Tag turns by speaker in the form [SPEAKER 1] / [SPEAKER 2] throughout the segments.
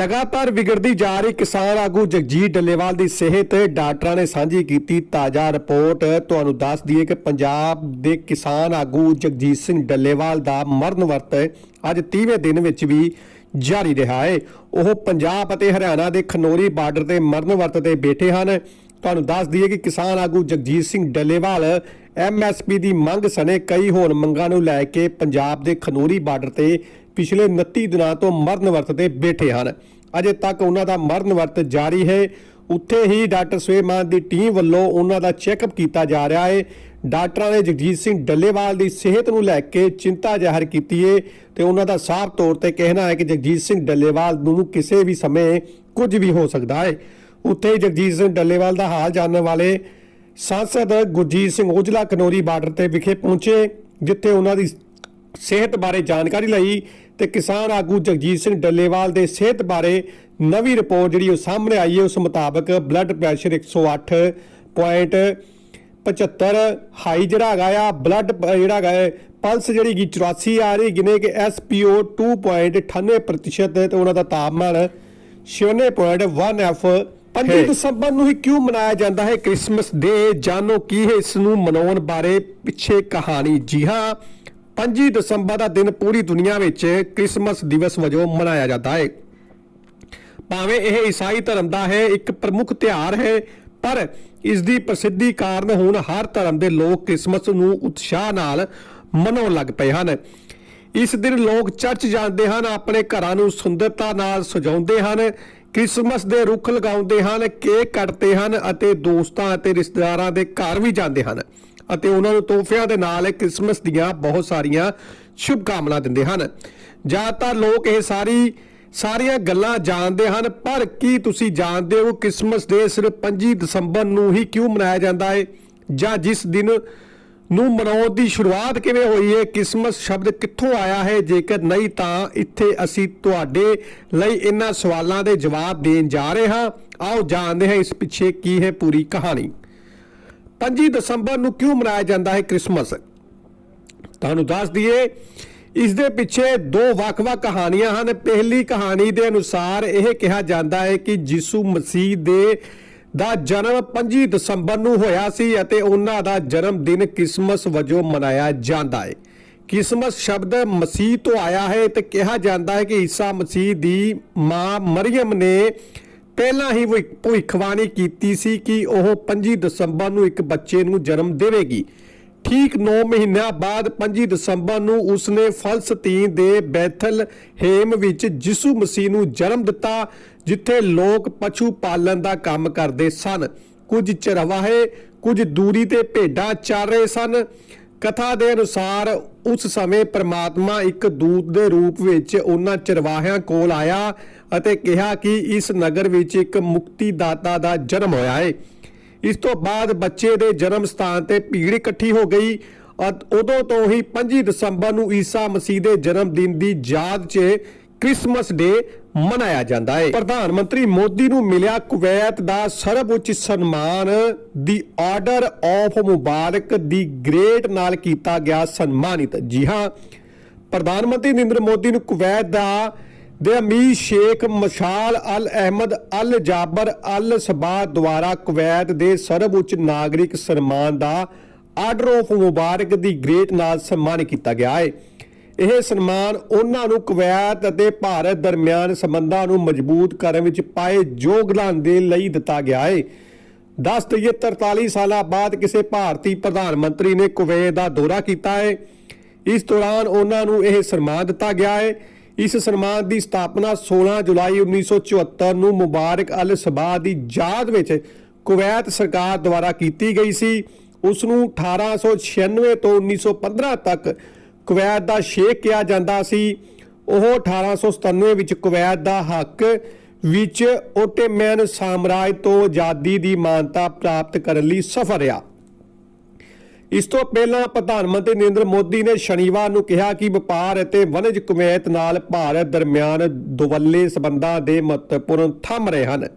[SPEAKER 1] ਲਗਾਤਾਰ ਵਿਗੜਦੀ ਜਾ ਰਹੀ ਕਿਸਾਨ ਆਗੂ ਜਗਜੀਤ ਡੱਲੇਵਾਲ ਦੀ ਸਿਹਤ ਡਾਕਟਰਾਂ ਨੇ ਸਾਂਝੀ ਕੀਤੀ ਤਾਜ਼ਾ ਰਿਪੋਰਟ। ਤੁਹਾਨੂੰ ਦੱਸ ਦਈਏ ਕਿ ਪੰਜਾਬ ਦੇ ਕਿਸਾਨ ਆਗੂ ਜਗਜੀਤ ਸਿੰਘ ਡੱਲੇਵਾਲ ਦਾ ਮਰਨ ਵਰਤ ਅੱਜ 30ਵੇਂ ਦਿਨ ਵਿੱਚ ਵੀ ਜਾਰੀ ਰਿਹਾ ਹੈ। ਉਹ ਪੰਜਾਬ ਅਤੇ ਹਰਿਆਣਾ ਦੇ ਖਨੋਰੀ ਬਾਰਡਰ ਤੇ ਮਰਨ ਵਰਤ ਤੇ ਬੈਠੇ ਹਨ। ਤੁਹਾਨੂੰ ਦੱਸ ਦਈਏ ਕਿ ਕਿਸਾਨ ਆਗੂ ਜਗਜੀਤ ਸਿੰਘ ਡੱਲੇਵਾਲ ਐਮਐਸਪੀ ਦੀ ਮੰਗ ਸਣੇ ਕਈ ਹੋਰ ਮੰਗਾਂ ਨੂੰ ਲੈ ਕੇ ਪੰਜਾਬ ਦੇ ਖਨੋਰੀ ਬਾਰਡਰ ਤੇ ਪਿਛਲੇ 29 ਦਿਨਾਂ ਤੋਂ ਮਰਨ ਵਰਤ ਤੇ ਬੈਠੇ ਹਨ। ਅਜੇ ਤੱਕ ਉਹਨਾਂ ਦਾ ਮਰਨ ਵਰਤ ਜਾਰੀ ਹੈ। ਉੱਥੇ ਹੀ ਡਾਕਟਰ ਸਵੇਮਾਨ ਦੀ ਟੀਮ ਵੱਲੋਂ ਉਹਨਾਂ ਦਾ ਚੈੱਕਅਪ ਕੀਤਾ ਜਾ ਰਿਹਾ ਹੈ। ਡਾਕਟਰਾਂ ਨੇ ਜਗਜੀਤ ਸਿੰਘ ਡੱਲੇਵਾਲ ਦੀ ਸਿਹਤ ਨੂੰ ਲੈ ਕੇ ਚਿੰਤਾ ਜ਼ਾਹਰ ਕੀਤੀ ਹੈ ਤੇ ਉਹਨਾਂ ਦਾ ਸਾਫ਼ ਤੌਰ ਤੇ ਕਹਿਣਾ ਹੈ ਕਿ ਜਗਜੀਤ ਸਿੰਘ ਡੱਲੇਵਾਲ ਨੂੰ ਕਿਸੇ ਵੀ ਸਮੇਂ ਕੁਝ ਵੀ ਹੋ ਸਕਦਾ ਹੈ। ਉੱਥੇ ਹੀ ਜਗਜੀਤ ਸਿੰਘ ਡੱਲੇਵਾਲ ਦਾ ਹਾਲ ਜਾਣਨ ਵਾਲੇ ਸਾਂਸਦ ਗੁਰਜੀਤ ਸਿੰਘ ਔਜਲਾ ਕਨੋਰੀ ਬਾਰਡਰ ਤੇ ਵਿਖੇ ਪਹੁੰਚੇ, ਜਿੱਥੇ ਉਹਨਾਂ ਦੀ ਸਿਹਤ ਬਾਰੇ ਜਾਣਕਾਰੀ ਲਈ ਤੇ ਕਿਸਾਨ ਆਗੂ ਜਗਜੀਤ ਸਿੰਘ ਡੱਲੇਵਾਲ ਦੇ ਸਿਹਤ ਬਾਰੇ ਨਵੀਂ ਰਿਪੋਰਟ ਜਿਹੜੀ ਉਹ ਸਾਹਮਣੇ ਆਈ ਹੈ ਉਸ ਮੁਤਾਬਕ ਬਲੱਡ ਪ੍ਰੈਸ਼ਰ 108.75 ਹਾਈ ਜਿਹੜਾ ਹੈਗਾ ਆ ਬਲੱਡ ਜਿਹੜਾ ਹੈਗਾ ਹੈ, ਪਲਸ ਜਿਹੜੀ ਗੀ 84 ਆ ਰਹੀ ਗਿਨੇ ਕਿ ਐਸਪੀਓ 2.98% ਤੇ ਉਹਨਾਂ ਦਾ ਤਾਪਮਾਨ 96.1 ਐਫ 5 ਦਸੰਬਰ ਨੂੰ ਹੀ ਕਿਉਂ ਮਨਾਇਆ ਜਾਂਦਾ ਹੈ ਕ੍ਰਿਸਮਸ ਡੇ? ਜਾਣੋ ਕੀ ਹੈ ਇਸ ਨੂੰ ਮਨਾਉਣ ਬਾਰੇ ਪਿੱਛੇ ਕਹਾਣੀ। ਜੀ ਹਾਂ 5 ਦਸੰਬਰ ਦਾ ਦਿਨ ਪੂਰੀ ਦੁਨੀਆ ਵਿੱਚ ਕ੍ਰਿਸਮਸ ਦਿਵਸ ਵਜੋਂ ਮਨਾਇਆ ਜਾਂਦਾ ਹੈ। ਭਾਵੇਂ ਇਹ ਈਸਾਈ ਧਰਮ ਦਾ ਹੈ, ਇੱਕ ਪ੍ਰਮੁੱਖ ਤਿਉਹਾਰ ਹੈ, ਪਰ ਇਸ ਦੀ ਪ੍ਰਸਿੱਧੀ ਕਾਰਨ ਹੁਣ ਹਰ ਧਰਮ ਦੇ ਲੋਕ ਕ੍ਰਿਸਮਸ ਨੂੰ ਉਤਸ਼ਾਹ ਨਾਲ ਮਨਾਉਣ ਲੱਗ ਪਏ ਹਨ। ਇਸ ਦਿਨ ਲੋਕ ਚਰਚ ਜਾਂਦੇ ਹਨ, ਆਪਣੇ ਘਰਾਂ ਨੂੰ ਸੁੰਦਰਤਾ ਨਾਲ ਸਜਾਉਂਦੇ ਹਨ, ਕ੍ਰਿਸਮਸ ਦੇ ਰੁੱਖ ਲਗਾਉਂਦੇ ਹਨ, ਕੇਕ ਕੱਟਦੇ ਹਨ ਅਤੇ ਦੋਸਤਾਂ ਅਤੇ ਰਿਸ਼ਤੇਦਾਰਾਂ ਦੇ ਘਰ ਵੀ ਜਾਂਦੇ ਹਨ। ਅਤੇ ਉਹਨਾਂ ਨੂੰ ਤੋਹਫਿਆਂ ਦੇ ਨਾਲ ਕ੍ਰਿਸਮਸ ਦੀਆਂ ਬਹੁਤ ਸਾਰੀਆਂ ਸ਼ੁਭ ਦਿੰਦੇ ਹਨ। ਜ਼ਿਆਦਾਤਰ ਲੋਕ ਇਹ ਸਾਰੀ, ਸਾਰੀਆਂ ਗੱਲਾਂ ਜਾਣਦੇ ਹਨ, ਪਰ ਕੀ ਤੁਸੀਂ ਜਾਣਦੇ ਹੋ ਕ੍ਰਿਸਮਸ ਡੇ ਸਿਰਫ 25 ਦਸੰਬਰ ਨੂੰ ਹੀ ਕਿਉਂ ਮਨਾਇਆ ਜਾਂਦਾ ਹੈ ਜਾਂ ਜਿਸ ਦਿਨ ਨੂੰ ਮਨਾਉਣ ਦੀ ਸ਼ੁਰੂਆਤ ਕਿਵੇਂ ਹੋਈ ਹੈ ਕ੍ਰਿਸਮਸ ਸ਼ਬਦ ਕਿੱਥੋਂ ਆਇਆ ਹੈ? ਜੇਕਰ ਨਹੀਂ ਤਾਂ ਇੱਥੇ ਅਸੀਂ ਤੁਹਾਡੇ ਲਈ ਇਹਨਾਂ ਸਵਾਲਾਂ ਦੇ ਜਵਾਬ ਦੇਣ ਜਾ ਰਹੇ ਹਾਂ। ਆਓ ਜਾਣਦੇ ਹਾਂ ਇਸ ਪਿੱਛੇ ਕੀ ਹੈ ਪੂਰੀ ਕਹਾਣੀ। 25 ਦਸੰਬਰ ਨੂੰ ਕਿਉਂ ਮਨਾਇਆ ਜਾਂਦਾ ਹੈ ਕ੍ਰਿਸਮਸ? ਤੁਹਾਨੂੰ ਦੱਸ ਦਈਏ, ਇਸ ਦੇ ਪਿੱਛੇ ਦੋ ਵੱਖ-ਵੱਖ ਕਹਾਣੀਆਂ ਹਨ। ਪਹਿਲੀ ਕਹਾਣੀ ਦੇ ਅਨੁਸਾਰ ਇਹ ਕਿਹਾ ਜਾਂਦਾ ਹੈ ਕਿ ਯਿਸੂ ਮਸੀਹ ਦੇ ਦਾ ਜਨਮ 25 ਦਸੰਬਰ ਨੂੰ ਹੋਇਆ ਸੀ ਅਤੇ ਉਹਨਾਂ ਦਾ ਜਨਮ ਦਿਨ ਕ੍ਰਿਸਮਸ ਵਜੋਂ ਮਨਾਇਆ ਜਾਂਦਾ ਹੈ। ਕ੍ਰਿਸਮਸ ਸ਼ਬਦ ਮਸੀਹ ਤੋਂ ਆਇਆ ਹੈ ਤੇ ਕਿਹਾ ਜਾਂਦਾ ਹੈ ਕਿ ਈਸਾ ਮਸੀਹ ਦੀ ਮਾਂ ਮਰੀਮ ਨੇ ਪਹਿਲਾਂ ਹੀ ਭਵਿ- ਭਵਿੱਖਬਾਣੀ ਕੀਤੀ ਸੀ ਕਿ ਉਹ 25 ਦਸੰਬਰ ਨੂੰ ਇੱਕ ਬੱਚੇ ਨੂੰ ਜਨਮ ਦੇਵੇਗੀ। ਠੀਕ 9 ਮਹੀਨਿਆਂ ਬਾਅਦ 25 ਦਸੰਬਰ ਨੂੰ ਉਸਨੇ ਫਲਸਤੀਨ ਦੇ ਬੈਥਲ ਹੇਮ ਵਿੱਚ ਯਿਸੂ ਮਸੀਹ ਨੂੰ ਜਨਮ ਦਿੱਤਾ, ਜਿੱਥੇ ਲੋਕ ਪਸ਼ੂ ਪਾਲਣ ਦਾ ਕੰਮ ਕਰਦੇ ਸਨ। ਕੁਝ ਚਰਵਾਹੇ ਕੁਝ ਦੂਰੀ ਤੇ ਭੇਡਾਂ ਚਰ ਰਹੇ ਸਨ। ਕਥਾ ਦੇ ਅਨੁਸਾਰ ਉਸ ਸਮੇਂ ਪ੍ਰਮਾਤਮਾ ਇੱਕ ਦੂਤ ਦੇ ਰੂਪ ਵਿੱਚ ਉਹਨਾਂ ਚਰਵਾਹਿਆਂ ਕੋਲ ਆਇਆ ਅਤੇ ਕਿਹਾ ਕਿ ਇਸ ਨਗਰ ਵਿੱਚ ਇੱਕ ਮੁਕਤੀ ਦਾਤਾ ਦਾ ਜਨਮ ਹੋਇਆ ਹੈ ਇਸ ਤੋਂ ਬਾਅਦ ਬੱਚੇ ਦੇ ਜਨਮ ਸਥਾਨ ਤੇ ਭੀੜ ਇਕੱਠੀ ਹੋ ਗਈ ਔਰ ਉਦੋਂ ਤੋਂ ਹੀ 25 ਦਸੰਬਰ ਨੂੰ ਈਸਾ ਮਸੀਹ ਦੇ ਜਨਮ ਦਿਨ ਦੀ ਯਾਦ 'ਚ ਕ੍ਰਿਸਮਸ ਡੇ ਮਨਾਇਆ ਜਾਂਦਾ ਹੈ ਪ੍ਰਧਾਨ ਮੰਤਰੀ ਮੋਦੀ ਨੂੰ ਮਿਲਿਆ ਕੁਵੈਤ ਦਾ ਸਰਵਉੱਚ ਸਨਮਾਨ। The order of Mubarak the great ਨਾਲ ਕੀਤਾ ਗਿਆ ਸਨਮਾਨਿਤ। ਜੀ ਹਾਂ, ਪ੍ਰਧਾਨ ਮੰਤਰੀ ਨਰਿੰਦਰ ਮੋਦੀ ਨੂੰ ਕੁਵੈਤ ਦਾ ਦੇ ਅਮੀਰ ਸ਼ੇਖ ਮਸ਼ਾਲ ਅਲ ਅਹਿਮਦ ਅਲ ਜਾਬਰ ਅਲ ਸਬਾ ਦੁਆਰਾ ਕੁਵੈਤ ਦੇ ਸਰਵਉੱਚ ਨਾਗਰਿਕ ਸਨਮਾਨ ਦਾ order of Mubarak the great ਨਾਲ ਸਨਮਾਨਿਤ ਕੀਤਾ ਗਿਆ ਹੈ ਇਹ ਸਨਮਾਨ ਉਹਨਾਂ ਨੂੰ ਕੁਵੈਤ ਅਤੇ ਭਾਰਤ ਦਰਮਿਆਨ ਸੰਬੰਧਾਂ ਨੂੰ ਮਜ਼ਬੂਤ ਕਰਨ ਵਿੱਚ ਪਾਏ ਯੋਗਦਾਨ ਦੇ ਲਈ ਦਿੱਤਾ ਗਿਆ ਹੈ 10 ਤੇ 43 ਸਾਲਾਂ ਬਾਅਦ ਕਿਸੇ ਭਾਰਤੀ ਪ੍ਰਧਾਨ ਮੰਤਰੀ ਨੇ ਕੁਵੈਤ ਦਾ ਦੌਰਾ ਕੀਤਾ ਹੈ ਇਸ ਦੌਰਾਨ ਉਹਨਾਂ ਨੂੰ ਇਹ ਸਨਮਾਨ ਦਿੱਤਾ ਗਿਆ ਹੈ ਇਸ ਸਨਮਾਨ ਦੀ ਸਥਾਪਨਾ 16 ਜੁਲਾਈ 1974 ਨੂੰ ਮੁਬਾਰਕ ਅਲ ਸਬਾਹ ਦੀ ਯਾਦ ਵਿੱਚ ਕੁਵੈਤ ਸਰਕਾਰ ਦੁਆਰਾ ਕੀਤੀ ਗਈ ਸੀ। ਉਸ ਨੂੰ 1896 ਤੋਂ 1915 ਤੱਕ ਕੁਵੈਤ ਦਾ ਸ਼ੇਖ ਕਿਹਾ ਜਾਂਦਾ ਸੀ। ਉਹ 1897 ਵਿੱਚ ਕੁਵੈਤ ਦਾ ਹੱਕ ਵਿੱਚ ਓਟੋਮੈਨ ਸਾਮਰਾਜ ਤੋਂ ਆਜ਼ਾਦੀ ਦੀ ਮਾਨਤਾ ਪ੍ਰਾਪਤ ਕਰਨ ਲਈ ਸਫਰ ਰਿਹਾ। ਇਸ ਤੋਂ ਪਹਿਲਾਂ ਪ੍ਰਧਾਨ ਮੰਤਰੀ ਨਰਿੰਦਰ ਮੋਦੀ ਨੇ ਸ਼ਨੀਵਾਰ ਨੂੰ ਕਿਹਾ ਕਿ ਵਪਾਰ ਅਤੇ ਵਣਜ ਕੁਵੈਤ ਨਾਲ ਭਾਰਤ ਦਰਮਿਆਨ ਦੁਵੱਲੇ ਸਬੰਧਾਂ ਦੇ ਮਹੱਤਵਪੂਰਨ ਥੰਮ ਰਹੇ ਹਨ।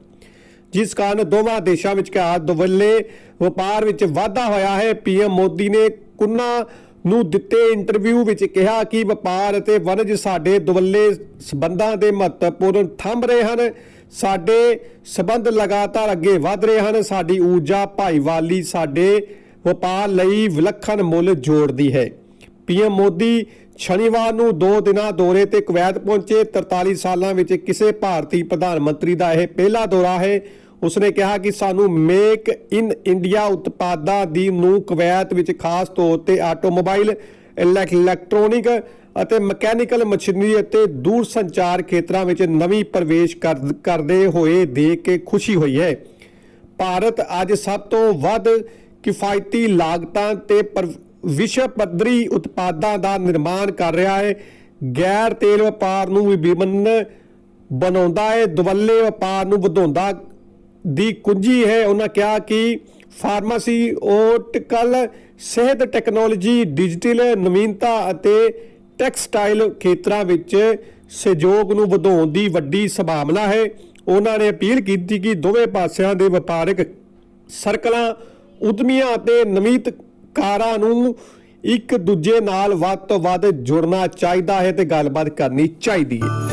[SPEAKER 1] ਜਿਸ ਕਾਰਨ ਦੋਵਾਂ ਦੇਸ਼ਾਂ ਵਿਚਕਾਰ ਦੁਵੱਲੇ ਵਪਾਰ ਵਿੱਚ ਵਾਧਾ ਹੋਇਆ ਹੈ। ਪੀਐਮ ਮੋਦੀ ਨੇ ਕੁੰਨਾ ਨੂੰ ਦਿੱਤੇ ਇੰਟਰਵਿਊ ਵਿੱਚ ਕਿਹਾ ਕਿ ਵਪਾਰ ਅਤੇ ਵਣਜ ਸਾਡੇ ਦੁਵੱਲੇ ਸਬੰਧਾਂ ਦੇ ਮਹੱਤਵਪੂਰਨ ਥੰਮ ਰਹੇ ਹਨ। ਸਾਡੇ ਸਬੰਧ ਲਗਾਤਾਰ ਅੱਗੇ ਵਧ ਰਹੇ ਹਨ। ਸਾਡੀ ਊਰਜਾ ਭਾਈਵਾਲੀ ਸਾਡੇ ਵਪਾਰ ਲਈ ਵਿਲੱਖਣ ਮੁੱਲ ਜੋੜਦੀ ਹੈ। ਪੀਐਮ ਮੋਦੀ ਸ਼ਨੀਵਾਰ ਨੂੰ ਦੋ ਦਿਨਾਂ ਦੌਰੇ ਤੇ ਕੁਵੈਤ ਪਹੁੰਚੇ। 43 ਸਾਲਾਂ ਵਿੱਚ ਕਿਸੇ ਭਾਰਤੀ ਪ੍ਰਧਾਨ ਮੰਤਰੀ ਦਾ ਇਹ ਪਹਿਲਾ ਦੌਰਾ ਹੈ। ਉਸਨੇ ਕਿਹਾ ਕਿ ਸਾਨੂੰ ਮੇਕ ਇਨ ਇੰਡੀਆ ਉਤਪਾਦਾਂ ਦੀ ਨੂੰ ਕੁਵੈਤ ਵਿੱਚ ਖਾਸ ਤੌਰ ਤੇ ਆਟੋਮੋਬਾਈਲ, ਇਲੈਕ- ਇਲੈਕਟ੍ਰੋਨਿਕ ਅਤੇ ਮਕੈਨੀਕਲ ਮਸ਼ੀਨਰੀ ਅਤੇ ਦੂਰ ਸੰਚਾਰ ਖੇਤਰਾਂ ਵਿੱਚ ਨਵੀਂ ਪ੍ਰਵੇਸ਼ ਕਰ- ਕਰਦੇ ਹੋਏ ਦੇਖ ਕੇ ਖੁਸ਼ੀ ਹੋਈ ਹੈ। ਭਾਰਤ ਅੱਜ ਸਭ ਤੋਂ ਵੱਧ ਕਿਫਾਇਤੀ ਲਾਗਤਾਂ ਤੇ ਪਰ- ਵਿਸ਼ਵ ਪੱਧਰੀ ਉਤਪਾਦਾਂ ਦਾ ਨਿਰਮਾਣ ਕਰ ਰਿਹਾ ਹੈ। ਗੈਰ ਤੇਲ ਵਪਾਰ ਨੂੰ ਵਿਭਿੰਨ ਬਣਾਉਂਦਾ ਹੈ, ਦੁਵੱਲੇ ਵਪਾਰ ਨੂੰ ਵਧਾਉਂਦਾ ਦੀ ਕੁੰਜੀ ਹੈ। ਉਹਨਾਂ ਕਿਹਾ ਕਿ ਫਾਰਮਾਸੀ ਓਟਕਲ ਸਿਹਤ ਟੈਕਨੋਲੋਜੀ, ਡਿਜੀਟਲ ਨਵੀਨਤਾ ਅਤੇ ਟੈਕਸਟਾਈਲ ਖੇਤਰਾਂ ਵਿੱਚ ਸਹਿਯੋਗ ਨੂੰ ਵਧਾਉਣ ਦੀ ਵੱਡੀ ਸੰਭਾਵਨਾ ਹੈ। ਉਹਨਾਂ ਨੇ ਅਪੀਲ ਕੀਤੀ ਕਿ ਦੋਵੇਂ ਪਾਸਿਆਂ ਦੇ ਵਪਾਰਕ ਸਰਕਲਾਂ, ਉਦਮੀਆਂ ਅਤੇ ਨਵੀਨਤਕਾਰਾਂ ਨੂੰ ਇੱਕ ਦੂਜੇ ਨਾਲ ਵੱਧ ਤੋਂ ਵੱਧ ਜੁੜਨਾ ਚਾਹੀਦਾ ਹੈ ਤੇ ਗੱਲਬਾਤ ਕਰਨੀ ਚਾਹੀਦੀ ਹੈ।